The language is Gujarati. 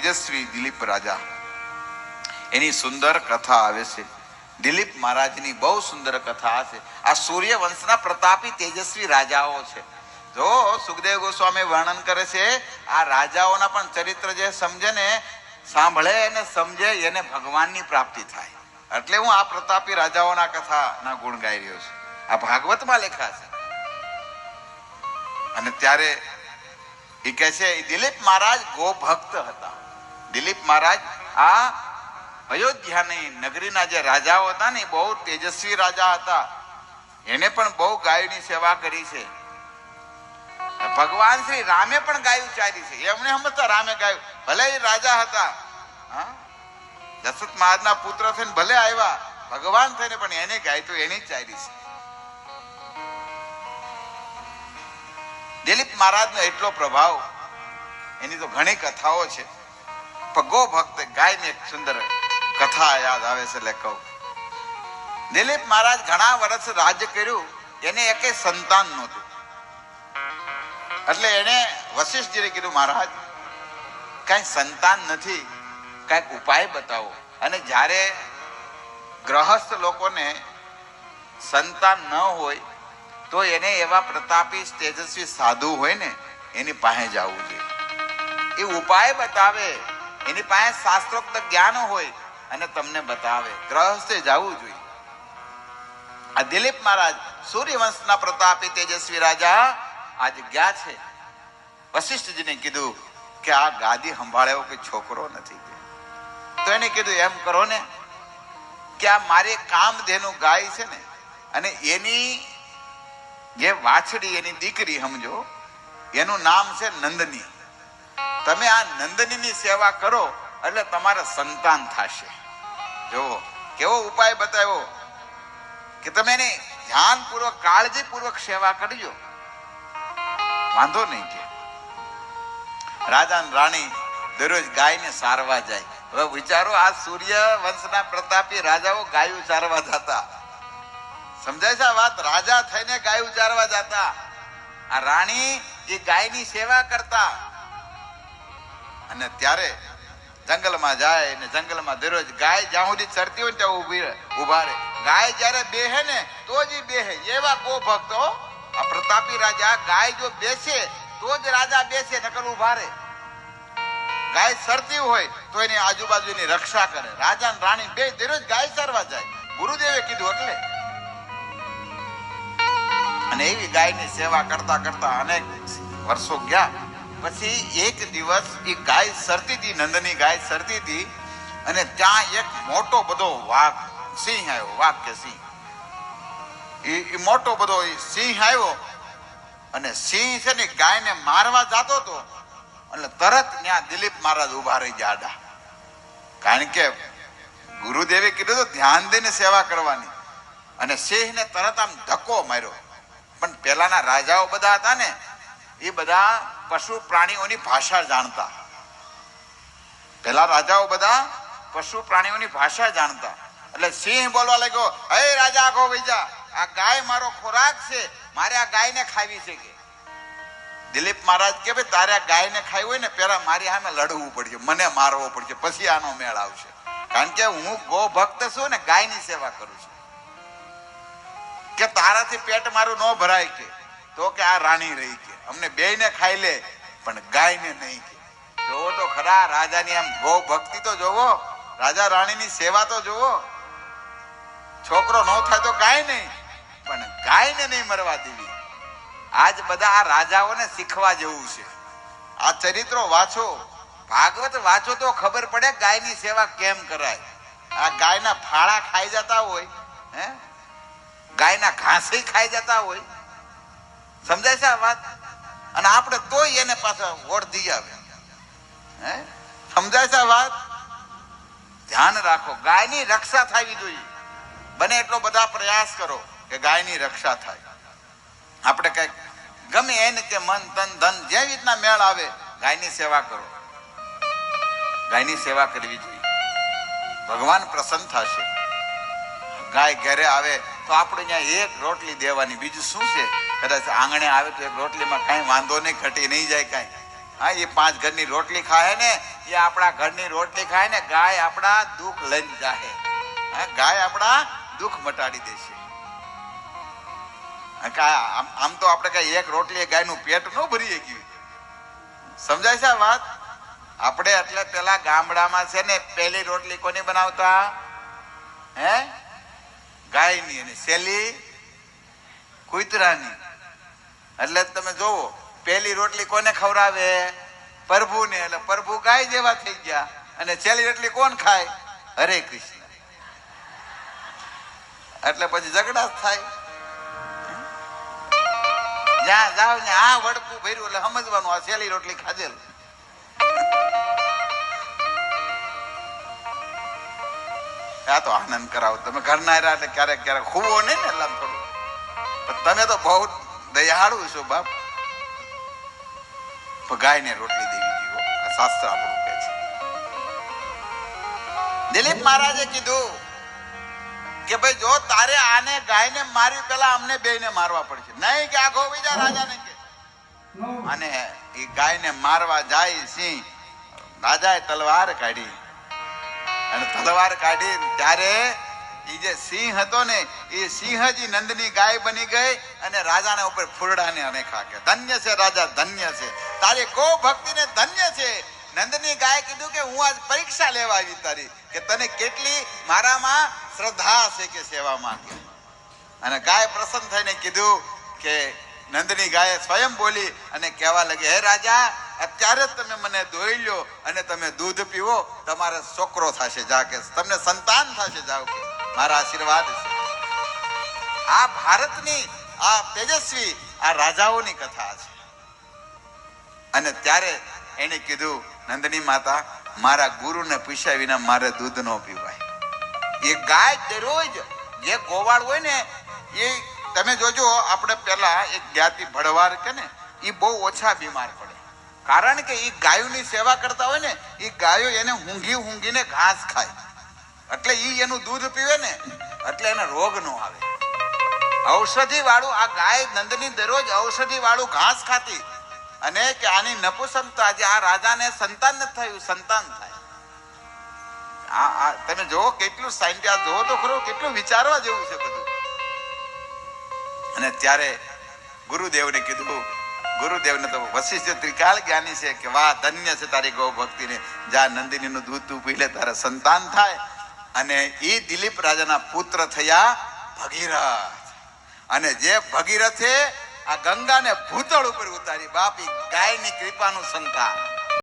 તેજસ્વી દિલીપ રાજા. એની સુંદર કથા આવે છે. દિલીપ મહારાજની બહુ સુંદર કથા છે. આ સૂર્યવંશના પ્રતાપી તેજસ્વી રાજાઓ છે. જો સુખદેવ ગોસ્વામી વર્ણન કરે છે, આ રાજાઓના પણ ચરિત્ર જે સમજે ને, સાંભળે અને સમજે, એને ભગવાનની પ્રાપ્તિ થાય. એટલે હું આ પ્રતાપી રાજાઓના કથાના ગુણ ગાઈ રહ્યો છું. આ ભાગવતમાં લેખા છે. અને ત્યારે એ કહે છે દિલીપ મહારાજ ગો ભક્ત હતા. દિલીપ મહારાજ, આ અયોધ્યાની નગરીના જે રાજાઓ હતા ને બહુ તેજસ્વી રાજા હતા. એને પણ બહુ ગાયની સેવા કરી છે. ભગવાન શ્રી રામે પણ ગાયું ચારી છે. એમણે સમજતા રામે ગાયું. ભલે એ રાજા હતા દશરથ મહારાજના પુત્ર થઈને ભલે આવ્યા, ભગવાન થઈને પણ એને ગાય તો એને ચારી છે. દિલીપ મહારાજનો એટલો પ્રભાવ, એની તો ઘણી કથાઓ છે. પણ ગો ભક્ત ગાયને એક સુંદર કથા યાદ આવે છે એટલે કહું. દિલીપ મહારાજ ઘણા વર્ષ રાજ્ય કર્યું, એને એકે સંતાન નહોતું. એટલે એને વશિષ્ઠજીને કીધું, મહારાજ, કઈ સંતાન નથી, કંઈક ઉપાય બતાવો. અને જ્યારે ગ્રહસ્થ લોકોને સંતાન ન હોય, તો એને એવા પ્રતાપી તેજસ્વી સાધુ હોય ને, એની પાસે જવું જોઈએ. એ ઉપાય બતાવે એની પાસે શાસ્ત્રોક્ત જ્ઞાન હોય અને તમને બતાવે. ગ્રહસ્થે જવું જોઈએ. આ દિલીપ મહારાજ સૂર્યવંશના પ્રતાપી તેજસ્વી રાજા આજે ગયા છે. વશિષ્ઠજીને કીધું કે આ ગાદી સંભાળે કે છોકરો નથી તો એને કીધું એમ કરો ને કે આ મારી કામધેનુ ગાય છે ને, અને એની જે વાછડી, એની દીકરી સમજો, એનું નામ છે નંદની. તમે આ નંદનીની સેવા કરો, એટલે તમારે સંતાન થશે. જુઓ, કેવો ઉપાય બતાવ્યો કે તમે એની ધ્યાનપૂર્વક, કાળજીપૂર્વક સેવા કરજો. વાંધો નહીં કે. રાજા રાણી દરરોજ ગાયને સારવા જાય. હવે વિચારો, આ સૂર્ય વંશના પ્રતાપી રાજાઓ ગાયું ચારવા જતા. સમજાય છે આ વાત? રાજા થઈને ગાયું ચારવા જતા. આ રાણી એ ગાયની સેવા કરતા અને ત્યારે જંગલમાં જાય ને જંગલમાં દરરોજ ગાય જ્યાં સુધી ચરતી હોય ત્યાં ઊભી ઊભા રહે. ગાય જ્યારે બેહે ને તો જ બેહે. એવા ગો ભક્તો, આ પ્રતાપી રાજા ગાય જો બેસે તો જ રાજા બેસે, નકર ઊભા રહે. ગાય સરતી હોય, તો એની આજુબાજુની રક્ષા કરે. રાજા ને રાણી બે દરરોજ ગાય સરવા જાય. ગુરુદેવે કીધું એટલે. અને એવી ગાયની સેવા કરતા કરતા અનેક વર્ષો ગયા. પછી એક દિવસ એ ગાય સરતી હતી નંદની ગાય સરતી હતી અને ત્યાં એક મોટો બધો વાઘ, સિંહ આવ્યો, વાઘ કે સિંહ. એ મોટો બધો સિંહ આવ્યો અને સિંહ છે ને ગાયને મારવા જતો હતો. એટલે તરત ત્યાં દિલીપ મહારાજ ઊભા રહી હતા કારણ કે ગુરુદેવે કીધું તો ધ્યાન દઈને સેવા કરવાની. અને સિંહને તરત આમ ધક્કો માર્યો. પણ પેલાના રાજાઓ બધા હતા ને એ બધા પશુ પ્રાણીઓની ભાષા જાણતા. પેલા રાજાઓ બધા પશુ પ્રાણીઓની ભાષા જાણતા. એટલે સિંહ બોલવા લાગ્યો, હે રાજા, આખો બીજા આ ગાય મારો ખોરાક છે. મારે આ ગાયને ખાવી છે કે. દિલીપ મહારાજ કે, ભાઈ, તારે આ ગાયને ખાવી હોય ને પેલા મારી સામે લડવું પડશે, મને મારવો પડશે, પછી આનો મેળ આવશે. કારણ કે હું ગો ભક્ત છું ને ગાયની સેવા કરું છું. કે તારાથી પેટ મારું ન ભરાય કે. તો કે આ રાણી રહી કે. અમને બે ને ખાઈ લે, પણ ગાય ને નહીં કે. જોવો તો ખરા, રાજાની આમ ગો ભક્તિ તો જોવો. રાજા રાણીની સેવા તો જોવો. છોકરો ન થાય તો કાંઈ નહીં, પણ ગાયને નહીં મરવા દેવી. આજ બધા આ રાજાઓને શીખવા જેવું છે. આ ચરિત્રો વાંચો. ભાગવત વાંચો તો ખબર પડે ગાયની સેવા કેમ કરાય. આ ગાયના ફાળા ખાઈ જતા હોય, હે? ગાયના ઘાસે ખાઈ જતા હોય. સમજાય છે આ વાત? અને આપણે તોય એને પાછા વોટ દઈ આવે. સમજાય છે આ વાત? ધ્યાન રાખો, ગાયની રક્ષા થવી જોઈએ. બને એટલો બધા પ્રયાસ કરો કે ગાયની રક્ષા થાય. આપણે કંઈક ગમે એને કે મન, તન, ધન જે રીતના મેળ આવે, ગાયની સેવા કરો. ગાયની સેવા કરવી જોઈએ. ભગવાન પ્રસન્ન થશે. ગાય ઘરે આવે તો આપણે ત્યાં એક રોટલી દેવાની. બીજું શું છે? કદાચ આંગણે આવે તો એક રોટલીમાં કાંઈ વાંધો નહીં, ઘટી નહીં જાય કાંઈ. હા, એ પાંચ ઘરની રોટલી ખાય ને, એ આપણા ઘરની રોટલી ખાય ને, ગાય આપણા દુઃખ લઈને જાહે. ગાય આપણા દુઃખ મટાડી દેશે. આમ તો આપણે કઈ એક રોટલી ગાયનું પેટ ન ભરી ગયું સમજાય છે વાત? આપણે એટલે પેલા ગામડામાં છે ને, પહેલી રોટલી કોની બનાવતા? હે? ગાયની અને શેલી કુતરાની. એટલે તમે જોવો, પહેલી રોટલી કોને ખવડાવે? પ્રભુને. એટલે પ્રભુ ગાય જેવા થઈ ગયા. અને છેલ્લી રોટલી કોણ ખાય? હરે કૃષ્ણ. એટલે પછી ઝઘડા થાય. જ્યાં જાવ ને આ વડકું ભર્યું, એટલે સમજવાનું આ છેલ્લી રોટલી ખાધેલ. આ તો આનંદ કરાવો. તમે ઘરના રહ્યા એટલે ક્યારેક ક્યારેક ખૂવો નહીં ને એટલે થોડું. તમે તો બહુ દયાળુ છો બાપ. ગાયને રોટલી દેવી જીવો આ શાસ્ત્ર આપણું કહે છે. દિલીપ મહારાજે કીધું કે ભાઈ જો તારે આને ગાયને મારી પેલા અમને બેને મારવા પડશે. નહીં કે આખો બીજા રાજાને કે. અને એ ગાયને મારવા જાય સિંહ. રાજાએ તલવાર કાઢી. અને તલવાર કાઢી ત્યારે એ જે સિંહ હતો ને એ સિંહજી નંદની ગાય બની ગઈ અને રાજાના ઉપર ફૂરડાને અને ખાકે ધન્ય છે રાજા, ધન્ય છે. તારી કો ભક્તિને ધન્ય છે. નંદની ગાય કીધું કે, હું આજ પરીક્ષા લેવા આવી તારી, કે તને કેટલી મારામાં શ્રદ્ધા છે કે સેવામાં કે. અને ગાય પ્રસન્ન થઈને કીધું કે, નંદની ગાયે સ્વયં બોલી અને કહેવા લાગી, હે રાજા, અત્યારે તમે મને દોઈ લ્યો અને તમે દૂધ પીવો તમારે છોકરો થશે જા કે તમને સંતાન થશે જાઓ કે મારા આશીર્વાદ છે. આ ભારતની, આ તેજસ્વી, આ રાજાઓની કથા છે. અને ત્યારે એને કીધું, નંદની માતા, મારા ગુરુને પૂછ્યા વિના મારે દૂધ ન પીવાય. એ ગાય દરરોજ જે ગોવાળ હોય ને, એ તમે જોજો, આપણે પેલા એક જ્ઞાતિ ભડવાર કે ને, એ બહુ ઓછા બીમાર પડે. કારણ કે એ ગાયોની સેવા કરતા હોય ને એ ગાયો એને ઊંઘી ઊંઘીને ઘાસ ખાય. એટલે એ એનું દૂધ પીવે ને, એટલે એને રોગ ન આવે. ઔષધિ વાળું આ ગાય નંદની દરરોજ ઔષધિ વાળું ઘાસ ખાતી. અને કે આની નપુસંગતા જે આ રાજાને સંતાન નથી થયું, સંતાન થાય. આ આ, તમે જુઓ કેટલું સાયન્ટિસ્ટ જોવો તો ખરો, કેટલું વિચારવા જેવું છે બધું. અને ત્યારે ગુરુદેવને કીધું ગુરુદેવને તો વશિષ્ઠ ત્રિકાળ જ્ઞાની છે કે વાહ, ધન્ય છે તારી ગૌ ભક્તિને. જા નંદિનીનું દૂધ તું પી તારે સંતાન થાય. અને એ દિલીપ રાજાના પુત્ર થયા ભગીરથ. અને જે ભગીરથે આ ગંગાને ભૂતળ ઉપર ઉતારી, બાપી ગાયની કૃપાનું સંતાન.